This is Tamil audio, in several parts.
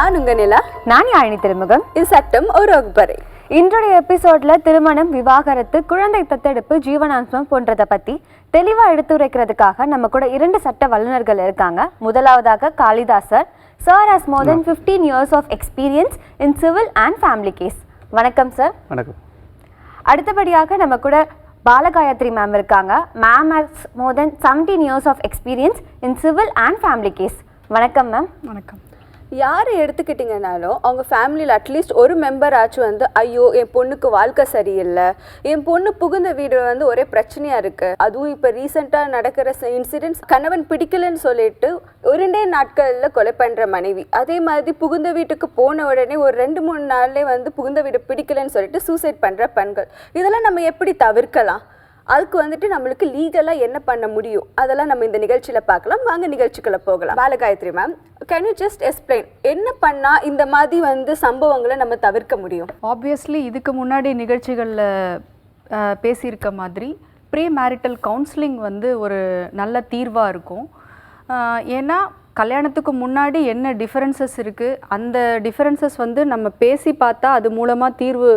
நான் உங்க நிலா. நான் யாழினி திருமுகம். இது சட்டம் ஒரு வகுப்பறை. இன்றைய எபிசோட்ல திருமணம் விவாகரத்து குழந்தை தத்தெடுப்பு ஜீவனாம்சம் போன்றதை பத்தி தெளிவா எடுத்துரைக்கிறதுக்காக நம்ம கூட இரண்டு சட்ட வல்லுநர்கள் இருக்காங்க. முதலாவதாக Kalidasa. Sir has more than fifteen years of experience in civil and family case வணக்கம் சார் வணக்கம். அடுத்தபடியாக நம்ம கூட பாலகாயத்ரி மேம் இருக்காங்க. Ma'am has more than seventeen years of experience in civil and family case வணக்கம் மேம் வணக்கம். யார் எடுத்துக்கிட்டிங்கனாலும் அவங்க ஃபேமிலியில் அட்லீஸ்ட் ஒரு மெம்பர் ஆச்சும் வந்து ஐயோ என் பொண்ணுக்கு வாழ்க்கை சரியில்லை. என் பொண்ணு புகுந்த வீடு வந்து ஒரே பிரச்சனையாக இருக்குது அதுவும் இப்போ ரீசெண்டாக நடக்கிற இன்சிடென்ட்ஸ் கணவன் பிடிக்கலன்னு சொல்லிட்டு இரண்டே நாட்களில் கொலை பண்ணுற மனைவி. அதே மாதிரி புகுந்த வீட்டுக்கு போன உடனே ஒரு ரெண்டு மூணு நாள்லேயே வந்து புகுந்த வீடு பிடிக்கலன்னு சொல்லிட்டு சூசைட் பண்ணுற பெண்கள். இதெல்லாம் நம்ம எப்படி தவிர்க்கலாம்? அதுக்கு வந்துட்டு நம்மளுக்கு லீகலாக என்ன பண்ண முடியும்? அதெல்லாம் நம்ம இந்த நிகழ்ச்சியில் பார்க்கலாம். வாங்க நிகழ்ச்சிக்குள்ள போகலாம். Balagayathri ma'am can you just explain என்ன பண்ணால் இந்த மாதிரி வந்து சம்பவங்களை நம்ம தவிர்க்க முடியும்? ஆப்வியஸ்லி இதுக்கு முன்னாடி நிகழ்ச்சிகளில் பேசியிருக்க மாதிரி ப்ரீ மேரிட்டல் கவுன்சிலிங் வந்து ஒரு நல்ல தீர்வாக இருக்கும். ஏன்னா கல்யாணத்துக்கு முன்னாடி என்ன டிஃப்ரென்சஸ் இருக்குது அந்த டிஃப்ரென்சஸ் வந்து நம்ம பேசி பார்த்தா அது மூலமாக தீர்வு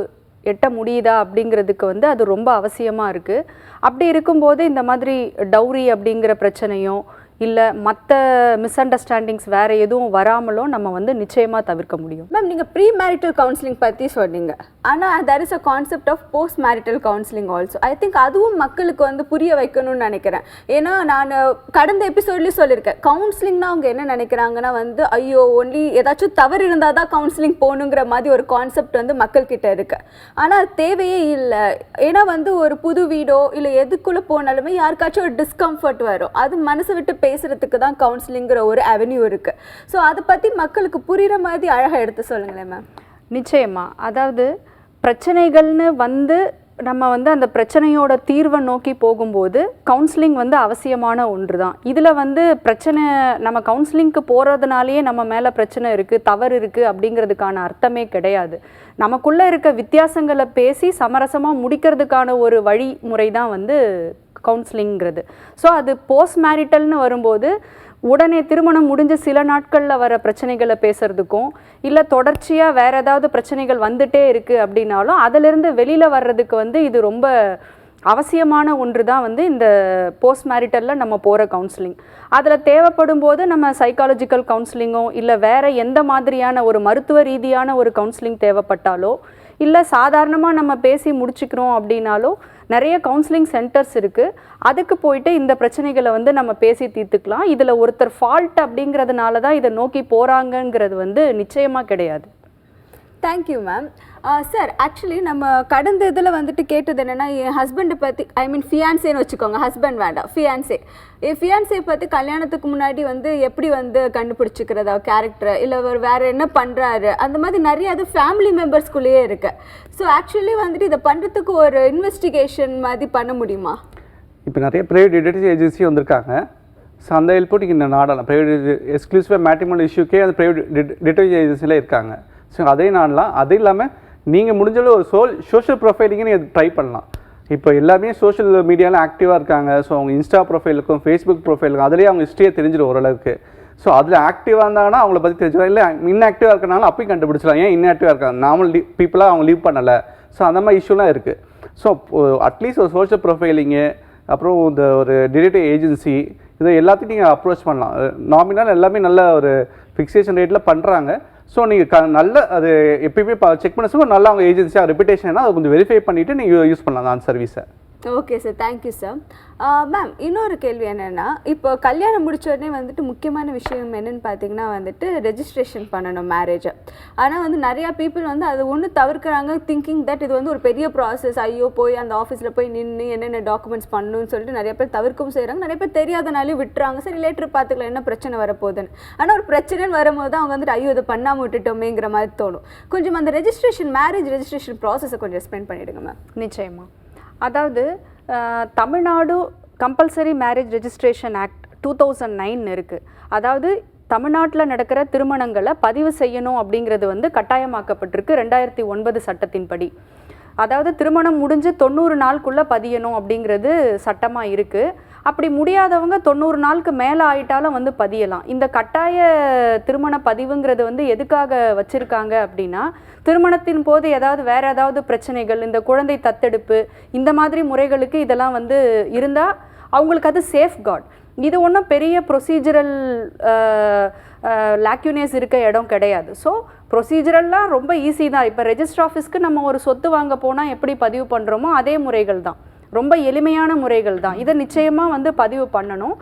எட்ட முடியுதா அப்படிங்கிறதுக்கு வந்து அது ரொம்ப அவசியமாக இருக்குது அப்படி இருக்கும்போது இந்த மாதிரி டௌரி அப்படிங்கிற பிரச்சனையும் இல்லை மற்ற மிஸ் அண்டர்ஸ்டாண்டிங்ஸ் வேறு எதுவும் வராமலும் நம்ம வந்து நிச்சயமாக தவிர்க்க முடியும். மேம் நீங்கள் ப்ரீ மேரிட்டல் கவுன்சிலிங் பற்றி சொன்னீங்க. ஆனால் there is a concept of post marital counselling also I think அதுவும் மக்களுக்கு வந்து புரிய வைக்கணும்னு நினைக்கிறேன். ஏன்னா நான் கடந்த எபிசோட்லேயும் சொல்லியிருக்கேன். கவுன்சிலிங்னா அவங்க என்ன நினைக்கிறாங்கன்னா வந்து ஐயோ ஒன்லி ஏதாச்சும் தவறு இருந்தால் தான் கவுன்சிலிங் போகணுங்கிற மாதிரி ஒரு கான்செப்ட் வந்து மக்கள்கிட்ட இருக்கு. ஆனால் தேவையே இல்லை. ஏன்னா வந்து ஒரு புது வீடோ இல்லை எதுக்குள்ளே போனாலுமே யாருக்காச்சும் ஒரு டிஸ்கம்ஃபர்ட் வரும். அது மனசு விட்டு பேசுறதுக்கு தான் கவுன்சிலிங்கிற ஒரு அவென்யூ இருக்கு. ஸோ அதை பற்றி மக்களுக்கு புரிகிற மாதிரி அழகாக எடுத்து சொல்லுங்களேன் மேம் நிச்சயமா. அதாவது பிரச்சனைகள்னு வந்து நம்ம வந்து அந்த பிரச்சனையோட தீர்வை நோக்கி போகும்போது கவுன்சிலிங் வந்து அவசியமான ஒன்று தான் இதில் வந்து பிரச்சனை நம்ம கவுன்சிலிங்க்கு போகிறதுனாலேயே நம்ம மேலே பிரச்சனை இருக்குது தவறு இருக்குது அப்படிங்கிறதுக்கான அர்த்தமே கிடையாது. நமக்குள்ளே இருக்க வித்தியாசங்களை பேசி சமரசமாக முடிக்கிறதுக்கான ஒரு வழிமுறை தான் வந்து கவுன்சிலிங்கிறது ஸோ அது போஸ்ட் மேரிட்டல்னு வரும்போது உடனே திருமணம் முடிஞ்ச சில நாட்களில் வர பிரச்சனைகளை பேசுறதுக்கும் இல்லை தொடர்ச்சியாக வேற ஏதாவது பிரச்சனைகள் வந்துட்டே இருக்குது அப்படின்னாலும் அதிலிருந்து வெளியில் வர்றதுக்கு வந்து இது ரொம்ப அவசியமான ஒன்று தான் வந்து இந்த போஸ்ட் மேரிட்டலில் நம்ம போகிற கவுன்சிலிங் அதில் தேவைப்படும் போது நம்ம சைக்காலஜிக்கல் கவுன்சிலிங்கோ இல்லை வேறு எந்த மாதிரியான ஒரு மருத்துவ ரீதியான ஒரு கவுன்சிலிங் தேவைப்பட்டாலோ இல்லை சாதாரணமாக நம்ம பேசி முடிச்சுக்கிறோம் அப்படின்னாலும் நிறைய கவுன்சிலிங் சென்டர்ஸ் இருக்குது அதுக்கு போயிட்டு இந்த பிரச்சனைகளை வந்து நம்ம பேசி தீர்த்துக்கலாம். இதில் ஒருத்தர் ஃபால்ட் அப்படிங்கிறதுனால தான் இதை நோக்கி போகிறாங்கங்கிறது வந்து நிச்சயமாக கிடையாது. தேங்க்யூ மேம் சார் ஆக்சுவலி நம்ம கடந்த இதில் வந்துட்டு கேட்டது என்னென்னா என் ஹஸ்பண்டை பற்றி ஐ மீன் ஃபியான்சேன்னு வச்சுக்கோங்க. ஹஸ்பண்ட் வேண்டாம் ஃபியான்சே என் ஃபியான்சே பற்றி கல்யாணத்துக்கு முன்னாடி வந்து எப்படி வந்து கண்டுபிடிச்சிக்கிறதா கேரக்டரை இல்லை அவர் வேறு என்ன பண்ணுறாரு அந்த மாதிரி நிறைய அது ஃபேமிலி மெம்பர்ஸ்குள்ளேயே இருக்கு. ஸோ ஆக்சுவலி வந்துட்டு இதை பண்ணுறதுக்கு ஒரு இன்வெஸ்டிகேஷன் மாதிரி பண்ண முடியுமா? இப்போ நிறைய ப்ரைவேட் டிடெக்டிவ் ஏஜென்சி வந்திருக்காங்க. ஸோ அந்த ஹெல்ப் நீங்கள் நாடலாம் ப்ரைவேட் எக்ஸ்க்ளூசிவாக மேட்ரிமோனல் இஷ்யூக்கே அந்த ப்ரைவேட் டிடெக்டிவ் ஏஜென்சியில் இருக்காங்க. ஸோ அதே நாடலாம். அது இல்லாமல் நீங்கள் முடிஞ்சளவு ஒரு சோல் சோஷியல் ப்ரொஃபைலிங்கை நீங்கள் ட்ரை பண்ணலாம். இப்போ எல்லாமே சோஷியல் மீடியாவில் ஆக்டிவாக இருக்காங்க. ஸோ அவங்க இன்ஸ்டா ப்ரொஃபைலுக்கும் ஃபேஸ்புக் ப்ரொஃபைலுக்கும் அதுலேயே அவங்க ஹிஸ்ட்ரியை தெரிஞ்சிடும் ஓரளவுக்கு. ஸோ அதில் ஆக்டிவாக இருந்தாங்கன்னா அவங்கள பற்றி தெரிஞ்சிடலாம் இல்லை இன்ஆக்டிவாக இருக்கனால அப்பயும் கண்டுபிடிச்சலாம் ஏன் இன்ஆக்டிவாக இருக்காங்க? நார்மல் லீவ் பீப்புளாக அவங்க லீவ் பண்ணலை. ஸோ அந்த மாதிரி இஷ்யூலாம் இருக்குது ஸோ அட்லீஸ்ட் ஒரு சோஷியல் ப்ரொஃபைலிங்கு அப்புறம் இந்த ஒரு டிடெக்டிவ் ஏஜென்சி இதை எல்லாத்தையும் நீங்கள் அப்ரோச் பண்ணலாம். நாமினல் எல்லாமே நல்ல ஒரு ஃபிக்ஸேஷன் ரேட்டில் பண்ணுறாங்க ஸோ நீங்கள் க நல்ல அது எப்பயுமே செக் பண்ண சொல்ல நல்லா அவங்க ஏஜென்சியாக ரெப்புடேஷன் அதை கொஞ்சம் வெரிஃபை பண்ணிவிட்டு நீங்கள் யூஸ் பண்ணலாம் அந்த சர்வீஸை okay sir thank you sir ma'am இன்னொரு கேள்வி என்னென்னா இப்போ கல்யாணம் முடிச்ச உடனே வந்துட்டு முக்கியமான விஷயம் என்னென்னு பார்த்தீங்கன்னா வந்துட்டு ரெஜிஸ்ட்ரேஷன் பண்ணணும் மேரேஜை ஆனால் வந்து நிறையா பீப்புள் வந்து அது ஒன்று தவிர்க்கிறாங்க திங்கிங் தட் இது வந்து ஒரு பெரிய ப்ராசஸ் ஐயோ போய் அந்த ஆஃபீஸில் போய் நின்று என்னென்ன டாக்குமெண்ட்ஸ் பண்ணணும்னு சொல்லிட்டு நிறைய பேர் தவிர்க்கவும் செய்கிறாங்க நிறைய பேர் தெரியாதனாலே விட்டுறாங்க. சரி லேட்டர் பார்த்துக்கலாம் என்ன பிரச்சனை வரப்போகுதுன்னு. ஆனால் ஒரு பிரச்சனைன்னு வரும்போது தான் அவங்க வந்துட்டு ஐயோ இதை பண்ணாமல் விட்டுட்டோமேங்கிற மாதிரி தோணும். கொஞ்சம் அந்த ரெஜிஸ்ட்ரேஷன் மேரேஜ் ரெஜிஸ்ட்ரேஷன் ப்ராசஸை கொஞ்சம் எக்ஸ்பிளைன் பண்ணிவிடுங்க மேம் நிச்சயமா. அதாவது Tamil Nadu compulsory marriage registration act two thousand nine இருக்குது அதாவது தமிழ்நாட்டில் நடக்கிற திருமணங்களை பதிவு செய்யணும் அப்படிங்கிறது வந்து கட்டாயமாக்கப்பட்டிருக்கு ரெண்டாயிரத்தி ஒன்பது சட்டத்தின்படி. அதாவது திருமணம் முடிஞ்சு தொண்ணூறு நாளுக்குள்ளே பதியணும் அப்படிங்கிறது சட்டமாக இருக்குது அப்படி முடியாதவங்க தொண்ணூறு நாளுக்கு மேலே ஆயிட்டாலும் வந்து பதியலாம். இந்த கட்டாய திருமண பதிவுங்கிறது வந்து எதுக்காக வச்சுருக்காங்க அப்படின்னா திருமணத்தின் போது ஏதாவது வேறு ஏதாவது பிரச்சனைகள் இந்த குழந்தை தத்தெடுப்பு இந்த மாதிரி முறைகளுக்கு இதெல்லாம் வந்து இருந்தால் அவங்களுக்கு அது சேஃப் கார்ட் இது ஒன்றும் பெரிய ப்ரொசீஜரல் லாக்யூனேஸ் இருக்க இடம் கிடையாது. ஸோ ப்ரொசீஜரல்லாம் ரொம்ப ஈஸி தான். இப்போ ரெஜிஸ்டர் ஆஃபீஸ்க்கு நம்ம ஒரு சொத்து வாங்க போனால் எப்படி பதிவு பண்ணுறோமோ அதே முறைகள் தான். ரொம்ப எளிமையான முறைகள் தான். இதை நிச்சயமாக வந்து பதிவு பண்ணணும்.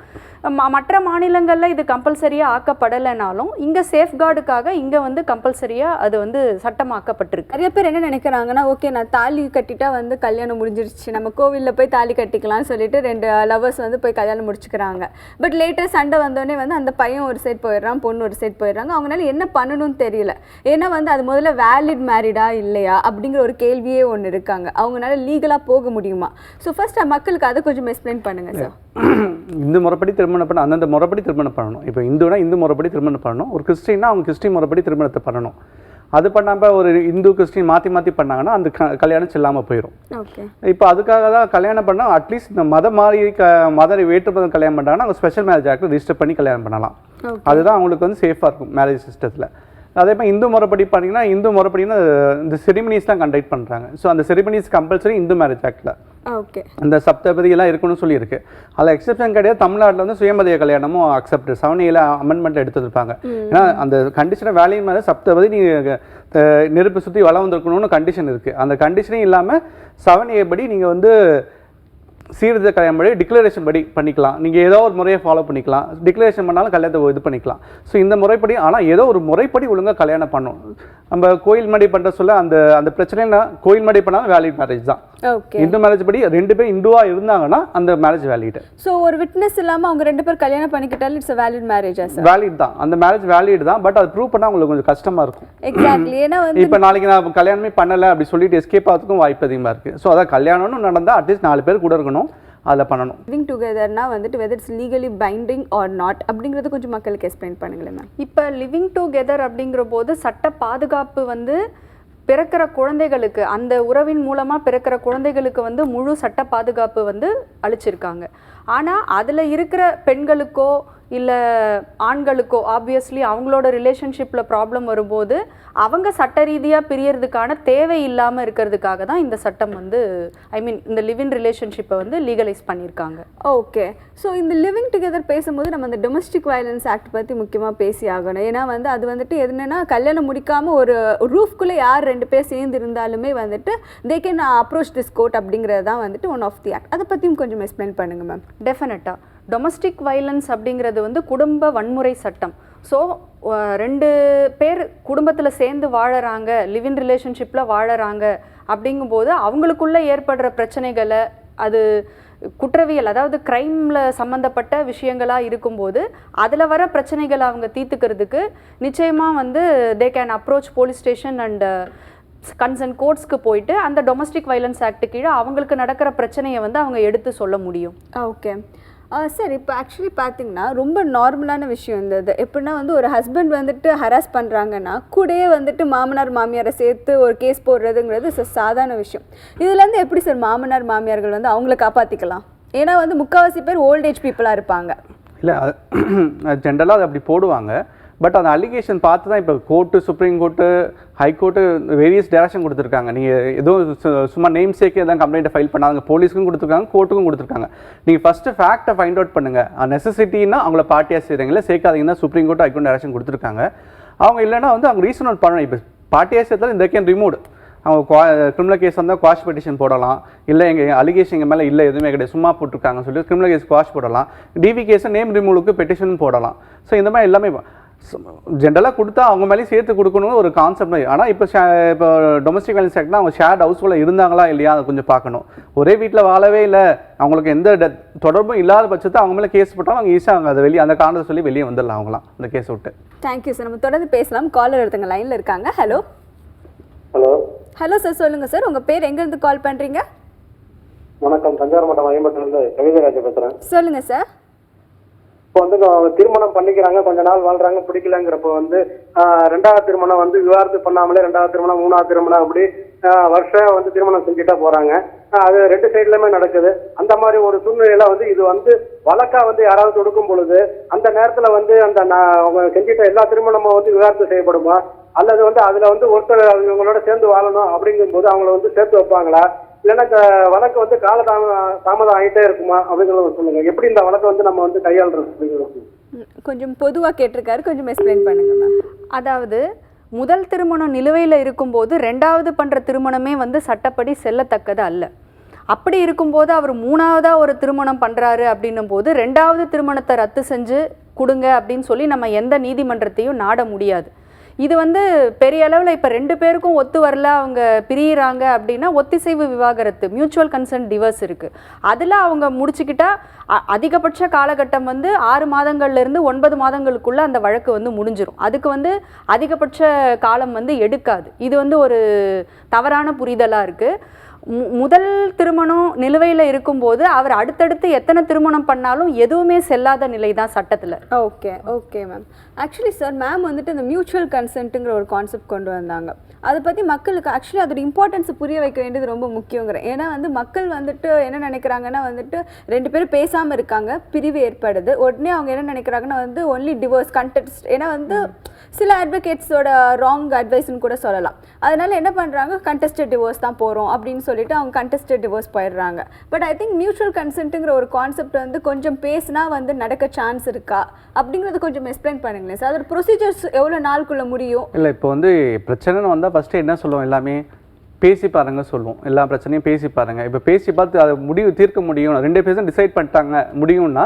மற்ற மாநிலங்களில் இது கம்பல்சரியாக ஆக்கப்படலைனாலும் இங்கே சேஃப்கார்டுக்காக இங்கே வந்து கம்பல்சரியாக அது வந்து சட்டமாக்கப்பட்டிருக்கு. நிறைய பேர் என்ன நினைக்கிறாங்கன்னா ஓகே நான் தாலி கட்டிட்டா வந்து கல்யாணம் முடிஞ்சிருச்சு. நம்ம கோவிலில் போய் தாலி கட்டிக்கலாம்னு சொல்லிட்டு ரெண்டு லவர்ஸ் வந்து போய் கல்யாணம் முடிச்சுக்கிறாங்க. பட் லேட்டர் சண்டை வந்தோடனே வந்து அந்த பையன் ஒரு சைட் போயிடுறான் பொண்ணு ஒரு சைட் போயிடுறாங்க. அவங்களால என்ன பண்ணணும்னு தெரியல. ஏன்னா வந்து அது முதல்ல வேலிட் மேரிடா இல்லையா? அப்படிங்கிற ஒரு கேள்வியே ஒன்று இருக்காங்க. அவங்களால லீகலாக போக முடியுமா? ஸோ ஃபர்ஸ்ட் மக்களுக்கு அதை கொஞ்சம் எக்ஸ்பிளைன் பண்ணுங்க சார் இந்து முறைப்படி திருமணம் பண்ண அந்தந்த முறைப்படி திருமணம் பண்ணணும். இப்போ இந்துனா இந்து முறைப்படி திருமணம் பண்ணணும். ஒரு கிறிஸ்டின்னா அவங்க கிறிஸ்டின் முறைப்படி திருமணத்தை பண்ணணும். அது பண்ணாமல் ஒரு இந்து கிறிஸ்டின் மாற்றி மாற்றி பண்ணாங்கன்னா அந்த க கல்யாணம் செல்லாமல் போயிடும் இப்போ அதுக்காக தான் கல்யாணம் பண்ணால் அட்லீஸ்ட் இந்த மதம் மாறி க மத வேற்றுமதம் கல்யாணம் பண்ணுறாங்கன்னா அவங்க ஸ்பெஷல் மேரேஜ் ஆக்ட் ரிஜிஸ்டர் பண்ணி கல்யாணம் பண்ணலாம். அதுதான் அவங்களுக்கு வந்து சேஃபாக இருக்கும் மேரேஜ் சிஸ்டத்தில் அதே மாதிரி இந்து முறைப்படி பண்ணிங்கன்னா இந்து முறைப்படினா இந்த செரிமனிஸ்லாம் கண்டக்ட் பண்ணுறாங்க ஸோ அந்த செரிமனிஸ் கம்பல்சரி இந்து மேரேஜ் ஆக்டில் ஓகே அந்த சப்தபதி எல்லாம் இருக்கணும்னு சொல்லியிருக்கு. அதில் எக்ஸெப்ஷன் கிடையாது. தமிழ்நாட்டில் வந்து சுயமதிய கல்யாணமும் அக்செப்ட் செவன் ஏல அமெண்ட்மெண்ட் எடுத்துருப்பாங்க ஏன்னா அந்த கண்டிஷனை வேலையின் மேலே சப்தபதி நீ அஹ், நெருப்பு சுற்றி வளம் வந்திருக்கணும்னு கண்டிஷன் இருக்குது அந்த கண்டிஷனே இல்லாமல் செவன் ஏ படி நீங்கள் வந்து சீர்திருத்த கல்யாணம் படி டிக்ளரேஷன் படி பண்ணிக்கலாம். நீங்கள் ஏதோ ஒரு முறையை ஃபாலோ பண்ணிக்கலாம். டிக்ளரேஷன் பண்ணாலும் கல்யாணத்தை இது பண்ணிக்கலாம். ஸோ இந்த முறைப்படி ஆனால் ஏதோ ஒரு முறைப்படி ஒழுங்காக கல்யாணம் பண்ணணும். நம்ம கோயில் மடி பண்ணுற சொல்ல அந்த அந்த பிரச்சனைனா கோயில் மடி பண்ணாலும் வேலிட் மேரேஜ் தான். இந்து மேரேஜ் படி ரெண்டு பேரும் இந்துவா இருந்தாங்கன்னா அந்த மேரேஜ் வேலிட் ஸோ ஒரு விட்னஸ் இல்லாமல் அவங்க ரெண்டு பேர் கல்யாணம் பண்ணிக்கிட்டாலும் இட்ஸ் வேலிட் மேரேஜா வேலிட் தான். அந்த மேரேஜ் வேலிட் தான். பட் அது ப்ரூவ் பண்ணா உங்களுக்கு கொஞ்சம் கஷ்டமா இருக்கும். எக்ஸாக்ட்லி ஏன்னா வந்து இப்போ நாளைக்கு நான் கல்யாணமே பண்ணல அப்படி சொல்லிட்டு எஸ்கேப் ஆகிறதுக்கும் வாய்ப்பு அதிகமாக இருக்கு. ஸோ அதான் கல்யாணம்னு நடந்தா அட்லீஸ்ட் நாலு பேர் கூட இருக்கணும். அதில் பண்ணணும். லிவிங் டுகெதர்னா வந்துட்டு whether it's legally binding or not அப்படிங்கிறது கொஞ்சம் மக்களுக்கு எக்ஸ்பிளைன் பண்ணுங்களேன் மேம் இப்போ லிவிங் டுகெதர் அப்படிங்கிற போது சட்ட பாதுகாப்பு வந்து பிறக்கிற குழந்தைகளுக்கு அந்த உறவின் மூலமாக பிறக்கிற குழந்தைகளுக்கு வந்து முழு சட்ட பாதுகாப்பு வந்து அளிச்சிருக்காங்க. ஆனால் அதில் இருக்கிற பெண்களுக்கோ இல்லை ஆண்களுக்கோ ஆப்வியஸ்லி அவங்களோட ரிலேஷன்ஷிப்பில் ப்ராப்ளம் வரும்போது அவங்க சட்ட ரீதியாக பிரியறதுக்கான தேவை இல்லாமல் இருக்கிறதுக்காக தான் இந்த சட்டம் வந்து ஐ மீன் இந்த லிவின் ரிலேஷன்ஷிப்பை வந்து லீகலைஸ் பண்ணியிருக்காங்க. ஓகே ஸோ இந்த லிவிங் டுகெதர் பேசும்போது நம்ம அந்த டொமஸ்டிக் வயலன்ஸ் ஆக்ட் பற்றி முக்கியமாக பேசி ஆகணும். ஏன்னா வந்து அது வந்துட்டு என்னன்னா கல்யாணம் முடிக்காமல் ஒரு ரூஃப்குள்ளே யார் ரெண்டு பேர் சேர்ந்து இருந்தாலுமே வந்துட்டு they can approach this court அப்படிங்கிறது தான் வந்துட்டு ஒன் ஆஃப் தி ஆக்ட் அதை பற்றியும் கொஞ்சம் எக்ஸ்பிளைன் பண்ணுங்க மேம் டெஃபினட்டாக டொமஸ்டிக் வைலன்ஸ் அப்படிங்கிறது வந்து குடும்ப வன்முறை சட்டம். ஸோ ரெண்டு பேர் குடும்பத்தில் சேர்ந்து வாழறாங்க லிவின் ரிலேஷன்ஷிப்பில் வாழறாங்க அப்படிங்கும்போது அவங்களுக்குள்ளே ஏற்படுற பிரச்சனைகளை அது குற்றவியல் அதாவது க்ரைமில் சம்மந்தப்பட்ட விஷயங்களாக இருக்கும்போது அதில் வர பிரச்சனைகளை அவங்க தீர்த்துக்கிறதுக்கு நிச்சயமாக வந்து they can approach police station and concern கோர்ட்ஸ்க்கு போயிட்டு அந்த டொமஸ்டிக் வைலன்ஸ் ஆக்ட் கீழே அவங்களுக்கு நடக்கிற பிரச்சனையை வந்து அவங்க எடுத்து சொல்ல முடியும். ஓகே சார் இப்போ ஆக்சுவலி பார்த்தீங்கன்னா ரொம்ப நார்மலான விஷயம் இந்த இது. எப்படின்னா வந்து ஒரு ஹஸ்பண்ட் வந்துட்டு ஹராஸ் பண்ணுறாங்கன்னா கூடயே வந்துட்டு மாமனார் மாமியாரை சேர்த்து ஒரு கேஸ் போடுறதுங்கிறது சாதாரண விஷயம். இதுலேருந்து எப்படி சார் மாமனார் மாமியார்கள் வந்து அவங்கள காப்பாற்றிக்கலாம் ஏன்னா வந்து முக்கால்வாசி பேர் ஓல்டேஜ் பீப்புளாக இருப்பாங்க. இல்லை ஜென்ரலாக அது அப்படி போடுவாங்க. பட் அந்த அலிகேஷன் பார்த்து தான் இப்போ court supreme court high court various direction கொடுத்துருக்காங்க. நீங்கள் எதுவும் சு- சும்மா நேம் சேக்கே தான் கம்ப்ளைண்ட்டை ஃபைல் பண்ணாங்க போலீஸ்க்கும் கொடுத்துருக்காங்க கோர்ட்டுக்கும் கொடுத்துருக்காங்க. நீங்கள் ஃபஸ்ட்டு ஃபேக்ட்டை ஃபைண்ட் அவுட் பண்ணுங்கள் நெசசிட்டின்னா அவங்கள பார்ட்டியாக செய்கிறீங்களா சேர்க்காதீங்கன்னா supreme court high court direction கொடுத்துருக்காங்க. அவங்க இல்லைன்னா வந்து அவங்க ரீசன் அவுட் பண்ணணும். இப்போ பார்ட்டியாக சேர்த்தாலும் இந்த கேன் ரிமூவ் அவங்க கிரிமினல் கேஸ் வந்தால் குவாஷ் பெட்டிஷன் போடலாம். இல்லை எங்கள் அலிகேஷன் எங்கள் மேலே இல்லை எதுவுமே கிடையாது. சும்மா போட்டிருக்காங்கன்னு சொல்லி கிரிமினல் கேஸ் குவாஷ் போடலாம். டிவி கேஸை நேம் ரிமூவலுக்கு பெட்டிஷன் போடலாம். ஸோ இந்த மாதிரி எல்லாமே ஜென்ரலாக கொடுத்தா அவங்க மேலேயும் சேர்த்து கொடுக்கணும்னு ஒரு கான்செப்ட் ஆனால் இப்போ இப்போ டொமஸ்டிக் வயலன்ஸ் ஆக்ட்னா அவங்க ஷேர்ட் ஹவுஸ்ஃபுல்ல இருந்தாங்களா இல்லையா அதை கொஞ்சம் பார்க்கணும். ஒரே வீட்டில் வாழவே இல்லை அவங்களுக்கு எந்த ட- தொடர்பும் இல்லாத பட்சத்தை அவங்க மேலே கேஸ் போட்டாலும் அவங்க ஈஸியாக அவங்க அதை வெளியே அந்த காரணத்தை சொல்லி வெளியே வந்துடலாம் அவங்களாம் அந்த கேஸ் விட்டு. தேங்க்யூ சார் நம்ம தொடர்ந்து பேசலாம். காலர் ஒருத்தங்க லைனில் இருக்காங்க. ஹலோ ஹலோ ஹலோ சார் சொல்லுங்கள் சார் உங்கள் பேர் எங்கேருந்து கால் பண்ணுறீங்க வணக்கம். தஞ்சாவூர் மாவட்டம் ஐம்பத்திலிருந்து கவிதராஜ் பேசுறேன். சொல்லுங்கள் சார் இப்போ வந்து திருமணம் பண்ணிக்கிறாங்க கொஞ்ச நாள் வாழ்றாங்க பிடிக்கலங்கிறப்ப வந்து ரெண்டாவது திருமணம் வந்து விவாகரத்து பண்ணாமலே ரெண்டாவது திருமணம் மூணாவது திருமணம் அப்படி வருஷம் வந்து திருமணம் செஞ்சுட்டா போறாங்க. அது ரெண்டு சைட்லயுமே நடக்குது. அந்த மாதிரி ஒரு சூழ்நிலையில வந்து இது வந்து வழக்கா வந்து யாராவது தொடுக்கும் பொழுது அந்த நேரத்துல வந்து அந்த நான் அவங்க செஞ்சிட்ட எல்லா திருமணமும் வந்து விவாதத்து செய்யப்படுமா? அல்லது வந்து அதுல வந்து ஒருத்தர் இவங்களோட சேர்ந்து வாழணும் அப்படிங்கும்போது அவங்கள வந்து சேர்த்து வைப்பாங்களா? இல்லைன்னா வழக்கு வந்து கால தாம- தாமதம் ஆகிட்டே இருக்குமா? அப்படிங்கிறத சொல்லுங்க. எப்படி இந்த வழக்கை வந்து நம்ம வந்து கையாளுறது அப்படிங்கிறது கொஞ்சம் பொதுவாக கேட்டிருக்காரு. கொஞ்சம் எக்ஸ்பிளைன் பண்ணுங்க மேம் அதாவது முதல் திருமணம் நிலுவையில் இருக்கும்போது ரெண்டாவது பண்ணுற திருமணமே வந்து சட்டப்படி செல்லத்தக்கது அல்ல. அப்படி இருக்கும்போது அவர் மூணாவதாக ஒரு திருமணம் பண்ணுறாரு அப்படின்னும் போது ரெண்டாவது திருமணத்தை ரத்து செஞ்சு கொடுங்க அப்படின்னு சொல்லி நம்ம எந்த நீதிமன்றத்தையும் நாட முடியாது. இது வந்து பெரிய அளவில் இப்போ ரெண்டு பேருக்கும் ஒத்து வரல அவங்க பிரியிறாங்க அப்படின்னா ஒத்திசைவு விவாகரத்து மியூச்சுவல் கன்சர்ன் டிவர்ஸ் இருக்குது அதில் அவங்க முடிச்சுக்கிட்டா அ- அதிகபட்ச காலகட்டம் வந்து ஆறு மாதங்கள்லேருந்து ஒன்பது மாதங்களுக்குள்ளே அந்த வழக்கு வந்து முடிஞ்சிடும் அதுக்கு வந்து அதிகபட்ச காலம் வந்து எடுக்காது. இது வந்து ஒரு தவறான புரிதலாக இருக்குது முதல் திருமணம் நிலுவையில் இருக்கும்போது அவர் அடுத்தடுத்து எத்தனை திருமணம் பண்ணாலும் எதுவுமே செல்லாத நிலை தான் சட்டத்தில். Okay okay ma'am. Actually sir ma'am வந்துட்டு இந்த மியூச்சுவல் கன்சென்ட்டுங்கிற ஒரு கான்செப்ட் கொண்டு வந்தாங்க. அதை பற்றி மக்களுக்கு ஆக்சுவலி அதோட இம்பார்ட்டன்ஸ் புரிய வைக்க வேண்டியது ரொம்ப முக்கியங்கிறேன் ஏன்னா வந்து மக்கள் வந்துட்டு என்ன நினைக்கிறாங்கன்னா வந்துட்டு ரெண்டு பேரும் பேசாமல் இருக்காங்க பிரிவு ஏற்படுது. உடனே அவங்க என்ன நினைக்கிறாங்கன்னா வந்து ஒன்லி டிவோர்ஸ் கண்டெஸ்ட் ஏன்னா வந்து சில அட்வொகேட்ஸோட ராங் அட்வைஸ்னு கூட சொல்லலாம். அதனால என்ன பண்ணுறாங்க கண்டெஸ்டட் டிவோர்ஸ் தான் போகிறோம் அப்படின்னு சொல்லிட்டு அவங்க கண்டெஸ்டட் டிவோர்ஸ் போயிடுறாங்க. பட் ஐ திங்க் மியூச்சுவல் கன்சென்ட்டுங்கிற ஒரு கான்செப்ட் வந்து கொஞ்சம் பேசினா வந்து நடக்க சான்ஸ் இருக்கா? அப்படிங்கிறது கொஞ்சம் எக்ஸ்பிளைன் பண்ணுங்களேன் சார். அதோட ப்ரொசீஜர்ஸ் எவ்வளோ நாளுக்குள்ள முடியும்? இல்லை இப்போ வந்து பிரச்சனைன்னு வந்தால் ஃபஸ்ட்டு என்ன சொல்லுவோம்? எல்லாமே பேசி பாருங்க சொல்லுவோம். எல்லா பிரச்சனையும் பேசி பாருங்க. இப்போ பேசி பார்த்து அதை முடிவு தீர்க்க முடியும் ரெண்டு பேரும் டிசைட் பண்ணிட்டாங்க முடியும்னா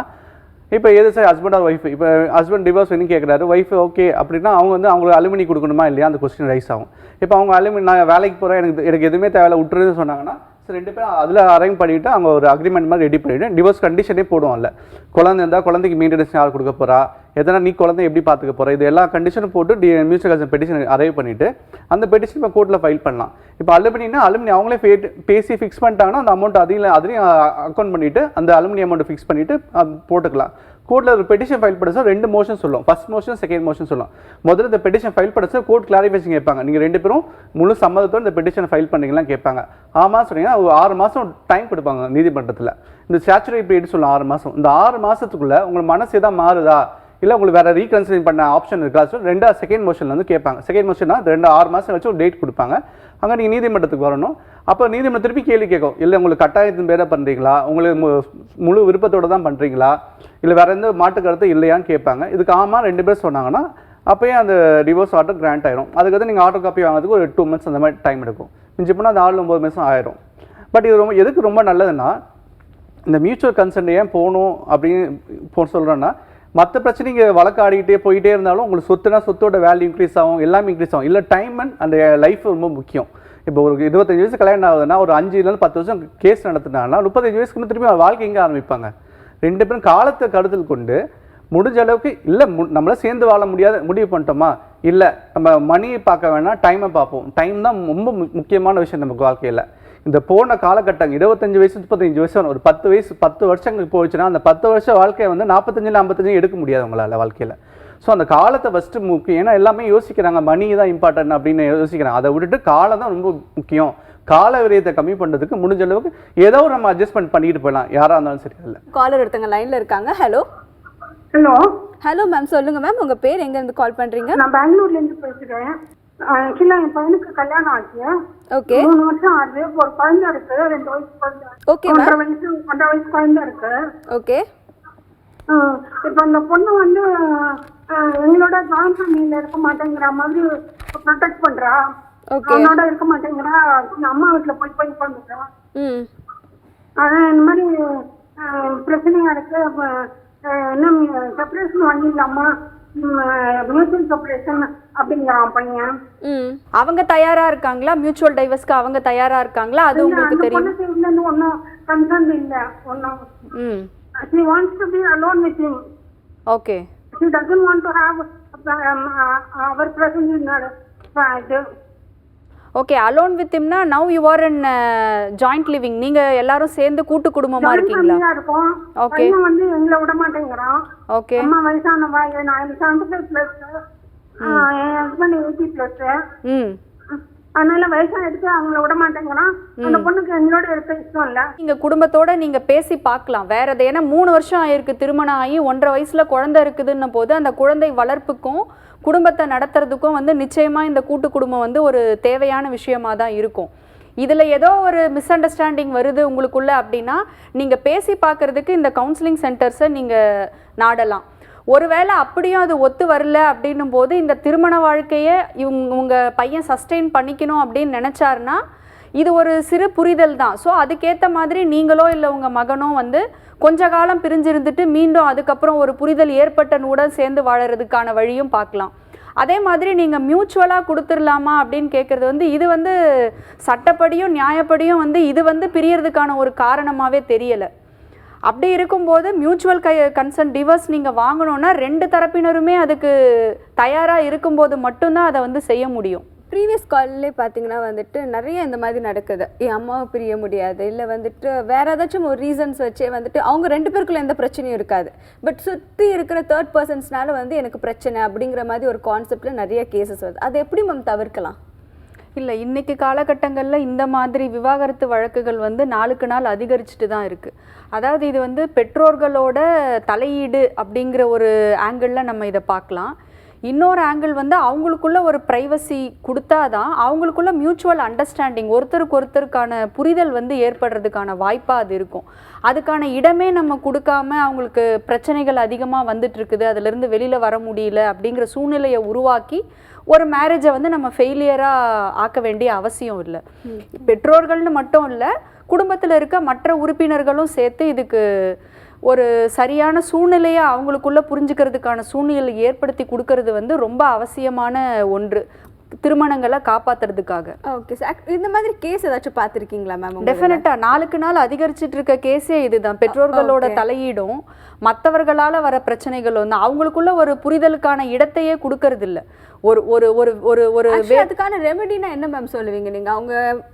இப்போ எது சார் ஹஸ்பண்ட் ஆர் ஒய்ஃப் இப்போ ஹஸ்பண்ட் டிவோர்ஸ் வந்து கேட்குறாரு ஒய்ஃப் ஓகே அப்படின்னா அவங்க வந்து அவங்களுக்கு அலுமினி கொடுக்கணுமா இல்லையா? அந்த கொஸ்டின் ரைஸ் ஆகும். இப்போ அவங்க அலுமினி நான் வேலைக்கு போகிறேன் எனக்கு எனக்கு எதுவுமே தேவையில்ல விட்டுருன்னு சொன்னாங்கன்னா ரெண்டு பேரும் அதில் அரேஞ்ச் பண்ணிவிட்டு அவங்க ஒரு அக்ரிமெண்ட் மாதிரி ரெடி பண்ணிவிட்டு டிவோர்ஸ் கண்டிஷனே போடுவோம்ல குழந்தை இருந்தால் குழந்தைக்கு மெயின்டெனன்ஸ் யார் கொடுக்க போகிறா எதனா நீ குழந்தை எப்படி பார்த்துக்க போகிற இது எல்லா கண்டிஷனும் போட்டு the mutual culture petition arrive பண்ணிவிட்டு அந்த பெட்டிஷன் இப்போ கோர்ட்டில் ஃபைல் பண்ணலாம். இப்போ அலுமினினா அலுமினி அவங்களே பே- பேசி ஃபிக்ஸ் பண்ணிட்டாங்கன்னா அந்த அமௌண்ட் அதையும் அதையும் அக்கௌண்ட் பண்ணிவிட்டு அந்த அலுமினி அமௌண்ட் ஃபிக்ஸ் பண்ணிவிட்டு போட்டுக்கலாம். கோர்ட்டில் ஒரு பெட்டிஷன் ஃபைல் பண்ண சார் ரெண்டு மோஷன் சொல்லும். ஃபஸ்ட் மோஷன் செகண்ட் மோஷன் சொல்லும். முதல்ல இந்த பெட்டிஷன் ஃபைல் பண்ண சார் கோர்ட் கிளாரிஃபிகேஷன் கேட்பாங்க. நீங்கள் ரெண்டு பேரும் முழு சம்மதத்தோட இந்த பெட்டிஷன் ஃபைல் பண்ணிக்கலாம் கேட்பாங்க. ஆமாம் சொன்னீங்கன்னா ஒரு ஆறு மாதம் டைம் கொடுப்பாங்க நீதிமன்றத்தில். இந்த ஸ்டாச்சுரி பீரியட் சொல்லும் ஆறு மாதம் இந்த ஆறு மாதத்துக்குள்ளே உங்கள் மனசு எதாவது மாறுதா? இல்லை உங்களுக்கு வேறு ரீகன்சிடர் பண்ண ஆப்ஷன் இருக்கா? சொல்லி ரெண்டா செகண்ட் மோஷனில் வந்து கேட்பாங்க. செகண்ட் மோஷன்னா ரெண்டு ஆறு மாதம் கழிச்சு ஒரு டேட் கொடுப்பாங்க. அங்கே நீங்கள் நீதிமன்றத்துக்கு வரணும். அப்போ நீதிமன்றம் திருப்பி கேள்வி கேட்கும். இல்லை உங்களுக்கு கட்டாயத்தின் பேரை பண்ணுறீங்களா உங்களுக்கு மு- முழு விருப்பத்தோடு தான் பண்ணுறீங்களா இல்லை வேறு எந்த மாட்டு கருத்து இல்லையான்னு கேட்பாங்க. இதுக்கு ஆமாம் ரெண்டு பேர் சொன்னாங்கன்னா அப்போயே அந்த டிவோர்ஸ் ஆர்டர் கிராண்ட் ஆயிரும். அதுக்கு நீங்கள் ஆர்டர் காப்பி வாங்குறதுக்கு ஒரு டூ மந்த்ஸ் அந்த மாதிரி டைம் எடுக்கும். மிஞ்சி போனால் அந்த ஆறு ஒம்பது மாதம் ஆயிரும். பட் இது ரொம்ப எதுக்கு ரொம்ப நல்லதுன்னா இந்த மியூச்சுவல் கன்சென்ட் ஏன் போகணும் அப்படின்னு போ சொல்கிறேன்னா மற்ற பிரச்சனைங்க வழக்கு ஆடிக்கிட்டே போயிட்டே இருந்தாலும் உங்களுக்கு சொத்துனா சொத்தோட வேல்யூ இன்க்ரீஸ் ஆகும் எல்லாமே இன்க்ரீஸ் ஆகும். இல்லை டைம் அண்ட் அந்த லைஃப் ரொம்ப முக்கியம். இப்போ ஒரு இருபத்தஞ்சு வயசு கல்யாணம் ஆகுதுன்னா ஒரு அஞ்சுலேருந்து பத்து வருஷம் கேஸ் நடத்துனாங்கன்னா முப்பத்தஞ்சு வயசுக்கு முன்ன திரும்பி வாழ்க்கை எங்கே ஆரம்பிப்பாங்க? ரெண்டு பேரும் காலத்தை கருத்தில் கொண்டு முடிஞ்ச அளவுக்கு இல்லை மு நம்மளால் சேர்ந்து வாழ முடியாத முடிவு பண்ணிட்டோமா? இல்லை நம்ம மணியை பார்க்க வேணாம் டைமை பார்ப்போம். டைம் தான் ரொம்ப முக்கியமான விஷயம் நமக்கு வாழ்க்கையில். இந்த போன காலகட்டம் இருபத்தஞ்சு வயசு முப்பத்தஞ்சு வயசு ஒரு பத்து வயசு பத்து வருஷங்களுக்கு போயிடுச்சுன்னா அந்த பத்து வருஷம் வாழ்க்கையை வந்து நாற்பத்தஞ்சில் ஐம்பத்தஞ்சு எடுக்க முடியாது உங்களால் வாழ்க்கையில். ஸோ அந்த காலத்தை ஃபஸ்ட்டு முக்கியம் ஏன்னா எல்லாமே யோசிக்கிறாங்க மணி தான் இம்பார்ட்டன்ட் அப்படின்னு யோசிக்கிறாங்க. அதை விட்டுட்டு காலம் தான் ரொம்ப முக்கியம். கால விரயத்தை கம்மி பண்ணுறதுக்கு முடிஞ்ச அளவுக்கு ஏதோ ஒரு நம்ம அட்ஜஸ்ட்மெண்ட் பண்ணிட்டு போயிடலாம். யாராக இருந்தாலும் சரி இல்லை காலர் ஒருத்தங்க லைனில் இருக்காங்க. ஹலோ ஹலோ ஹலோ மேம் சொல்லுங்கள் மேம் உங்கள் பேர் எங்கேருந்து கால் பண்ணுறீங்க நான் பெங்களூர்ல இருந்து பேசுறேன். ஆக்சுவலா என் பையனுக்கு கல்யாணம் ஆச்சு. ஓகே. மூணு வருஷம் ஆகுது ஒரு குழந்தை இருக்கு. ரெண்டு வயசு குழந்தை. ஓகே ஒன்றரை வயசு ஒன்றரை வயசு குழந்தை இருக்கு. ஓகே. இப்ப அந்த பொண்ணு வந்து எங்களோட ஜாயிண்ட் ஃபேமிலியில இருக்க மாட்டேங்கிற மாதிரி ப்ரொடெக்ட் பண்றா. ஓகே. அவனோட இருக்க மாட்டேங்கிறா. அம்மா வீட்டுல போய் போய் பண்ணுறா ம். அதான் இந்த மாதிரி பிரச்சனையா இருக்கு. இன்னும் செப்பரேஷன் வாங்கிடலாமா? மியூச்சுவல் செப்பரேஷன் அப்படிங்கிறான் பையன் அவங்க தயாரா இருக்காங்களா? மியூச்சுவல் டைவர்ஸ்க்கு அவங்க தயாரா இருக்காங்களா? அது உங்களுக்கு தெரியும். ஒன்றும் கன்சர்ன் இல்ல ஒன்றும் ம். She wants to be alone with him. Okay. She doesn't want to have um, uh, our presence in her uh, okay alone with Imnah now you are in joint living நீங்க எல்லாரும் சேர்ந்து கூட்டு குடும்பமா இருக்கீங்களா? Okay. பையன் வந்து எங்களை விட மாட்டேங்கிறான். ஓகே அம்மா வயசானவா? நான் பிளஸ் என் ஹஸ்பண்ட் எயிட்டி பிளஸ் ம். அதனால வயசான எடுத்து அவங்கள விட மாட்டேங்கிறான்? அந்த பொண்ணுக்கு எங்களோட இருக்க இஷ்டம் இல்ல. நீங்க குடும்பத்தோட நீங்க பேசி பார்க்கலாம். வேற எது? ஏன்னா மூணு வருஷம் ஆயிருக்கு திருமணம் ஆகி ஒன்றரை வயசுல குழந்தை இருக்குதுன்னும் போது அந்த குழந்தை வளர்ப்புக்கும் குடும்பத்தை நடத்துறதுக்கும் வந்து நிச்சயமா இந்த கூட்டு குடும்பம் வந்து ஒரு தேவையான விஷயமா தான் இருக்கும். இதுல ஏதோ ஒரு மிஸ் அண்டர்ஸ்டாண்டிங் வருது உங்களுக்குள்ள அப்படின்னா நீங்க பேசி பார்க்கறதுக்கு இந்த கவுன்சிலிங் சென்டர்ஸை நீங்க நாடலாம். ஒருவேளை அப்படியும் அது ஒத்து வரல அப்படின்னும் போது இந்த திருமண வாழ்க்கையை இவங்க உங்கள் பையன் சஸ்டெயின் பண்ணிக்கணும் அப்படின்னு நினச்சாருன்னா இது ஒரு சிறு புரிதல் தான். ஸோ அதுக்கேற்ற மாதிரி நீங்களோ இல்லை உங்கள் மகனோ வந்து கொஞ்ச காலம் பிரிஞ்சிருந்துட்டு மீண்டும் அதுக்கப்புறம் ஒரு புரிதல் ஏற்பட்டனுடன் சேர்ந்து வாழறதுக்கான வழியும் பார்க்கலாம். அதே மாதிரி நீங்கள் மியூச்சுவலாக கொடுத்துடலாமா அப்படின்னு கேட்குறது வந்து இது வந்து சட்டப்படியும் நியாயப்படியும் வந்து இது வந்து பிரியறதுக்கான ஒரு காரணமாகவே தெரியலை. அப்படி இருக்கும்போது மியூச்சுவல் கை கன்சர்ன் டிவர்ஸ் நீங்கள் வாங்கணும்னா ரெண்டு தரப்பினருமே அதுக்கு தயாராக இருக்கும்போது மட்டும்தான் அதை வந்து செய்ய முடியும். ப்ரீவியஸ் கால்லே பார்த்தீங்கன்னா வந்துட்டு நிறைய இந்த மாதிரி நடக்குது. என் அம்மாவை பிரிய முடியாது. இல்லை வந்துட்டு வேற ஏதாச்சும் ஒரு ரீசன்ஸ் வச்சே வந்துட்டு அவங்க ரெண்டு பேருக்குள்ள எந்த பிரச்சனையும் இருக்காது. பட் சுற்றி இருக்கிற தேர்ட் பர்சன்ஸ்னால வந்து எனக்கு பிரச்சனை அப்படிங்கிற மாதிரி ஒரு கான்செப்டில் நிறைய கேசஸ் வருது. அதை எப்படி மேம் தவிர்க்கலாம்? இல்லை இன்றைக்கி காலகட்டங்களில் இந்த மாதிரி விவாகரத்து வழக்குகள் வந்து நாளுக்கு நாள் அதிகரிச்சுட்டு தான் இருக்குது அதாவது இது வந்து பெற்றோர்களோட தலையீடு அப்படிங்கிற ஒரு ஆங்கிளில் நம்ம இதை பார்க்கலாம். இன்னொரு ஆங்கிள் வந்து அவங்களுக்குள்ள ஒரு ப்ரைவசி கொடுத்தாதான் அவங்களுக்குள்ள மியூச்சுவல் அண்டர்ஸ்டாண்டிங் ஒருத்தருக்கு ஒருத்தருக்கான புரிதல் வந்து ஏற்படுறதுக்கான வாய்ப்பாக அது இருக்கும். அதுக்கான இடமே நம்ம கொடுக்காம அவங்களுக்கு பிரச்சனைகள் அதிகமாக வந்துட்டு இருக்குது. அதுலேருந்து வெளியில் வர முடியல அப்படிங்கிற சூழ்நிலையை உருவாக்கி ஒரு மேரேஜை வந்து நம்ம ஃபெயிலியராக ஆக்க வேண்டிய அவசியம் இல்லை. பெற்றோர்கள்னு மட்டும் இல்லை குடும்பத்தில் இருக்க மற்ற உறுப்பினர்களும் சேர்த்து இதுக்கு ஒரு சரியான சூழ்நிலையை அவங்களுக்குள்ள புரிஞ்சுக்கிறதுக்கான சூழ்நிலை ஏற்படுத்தி கொடுக்கறது வந்து ரொம்ப அவசியமான ஒன்று. திருமணங்களை காப்பாத்துறதுக்காக. ஓகே சார் இந்த மாதிரி கேஸ் ஏதாச்சும் பார்த்துருக்கீங்களா மேம் டெஃபினட்டா நாளுக்கு நாள் அதிகரிச்சிட்டு இருக்க கேஸே இதுதான். பெற்றோர்களோட தலையீடும் மற்றவர்களால வர பிரச்சனைகள் வந்து அவங்களுக்குள்ள ஒரு புரிதலுக்கான இடத்தையே கொடுக்கறது இல்ல ஒரு ஒரு ஒரு ஒரு ஒரு அதுக்கான ரெமெடினா என்ன மேம் சொல்லுவீங்க நீங்க? அவங்க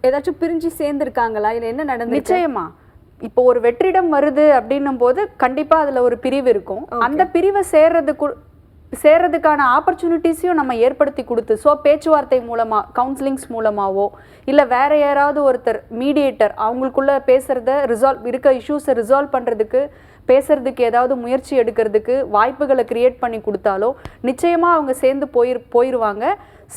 ஏதாச்சும் பிரிஞ்சு சேர்ந்துருக்காங்களா? இல்லை என்ன நடந்துச்சு நிச்சயமா. இப்போ ஒரு வெற்றிடம் வருது அப்படின்னும் போது கண்டிப்பா அதுல ஒரு பிரிவு இருக்கும். அந்த பிரிவை சேர்றதுக்கு சேர்றதுக்கான ஆப்பர்ச்சுனிட்டிஸையும் நம்ம ஏற்படுத்தி கொடுத்து ஸோ பேச்சுவார்த்தை மூலமாக கவுன்சிலிங்ஸ் மூலமாகவோ இல்லை வேற யாராவது ஒருத்தர் மீடியேட்டர் அவங்களுக்குள்ளே பேசுகிறத ரிசால்வ் இருக்க இஷ்யூஸை ரிசால்வ் பண்ணுறதுக்கு பேசுகிறதுக்கு ஏதாவது முயற்சி எடுக்கிறதுக்கு வாய்ப்புகளை க்ரியேட் பண்ணி கொடுத்தாலோ நிச்சயமாக அவங்க சேர்ந்து போயிரு போயிருவாங்க.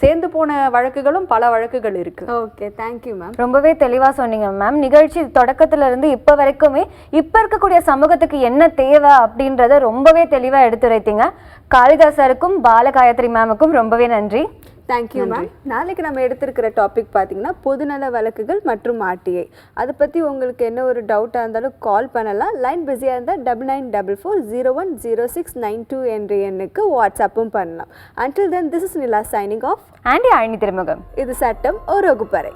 சேர்ந்து போன வழக்குகளும் பல வழக்குகள் இருக்கு. ஓகே தேங்க்யூ மேம் ரொம்பவே தெளிவா சொன்னீங்க மேம் நிகழ்ச்சி தொடக்கத்துல இருந்து இப்ப வரைக்குமே இப்ப இருக்கக்கூடிய சமூகத்துக்கு என்ன தேவை அப்படின்றத ரொம்பவே தெளிவா எடுத்துரைத்தீங்க. காளிதாஸ் சாருக்கும் பாலகாயத்ரி மேமுக்கும் ரொம்பவே நன்றி. தேங்க்யூ மேம் நாளைக்கு நம்ம எடுத்திருக்கிற டாபிக் பார்த்தீங்கன்னா பொதுநல வழக்குகள் மற்றும் ஆர்டிஐ அதை பற்றி உங்களுக்கு என்ன ஒரு டவுட்டாக இருந்தாலும் கால் பண்ணலாம். லைன் பிஸியாக இருந்தால் double nine double four zero one zero six nine two என்ற எண்ணுக்கு வாட்ஸ்அப்பும் பண்ணலாம். Until then this is Nila signing off aunty அழனி திருமுகம் இது சட்டம் ஒரு வகுப்பறை.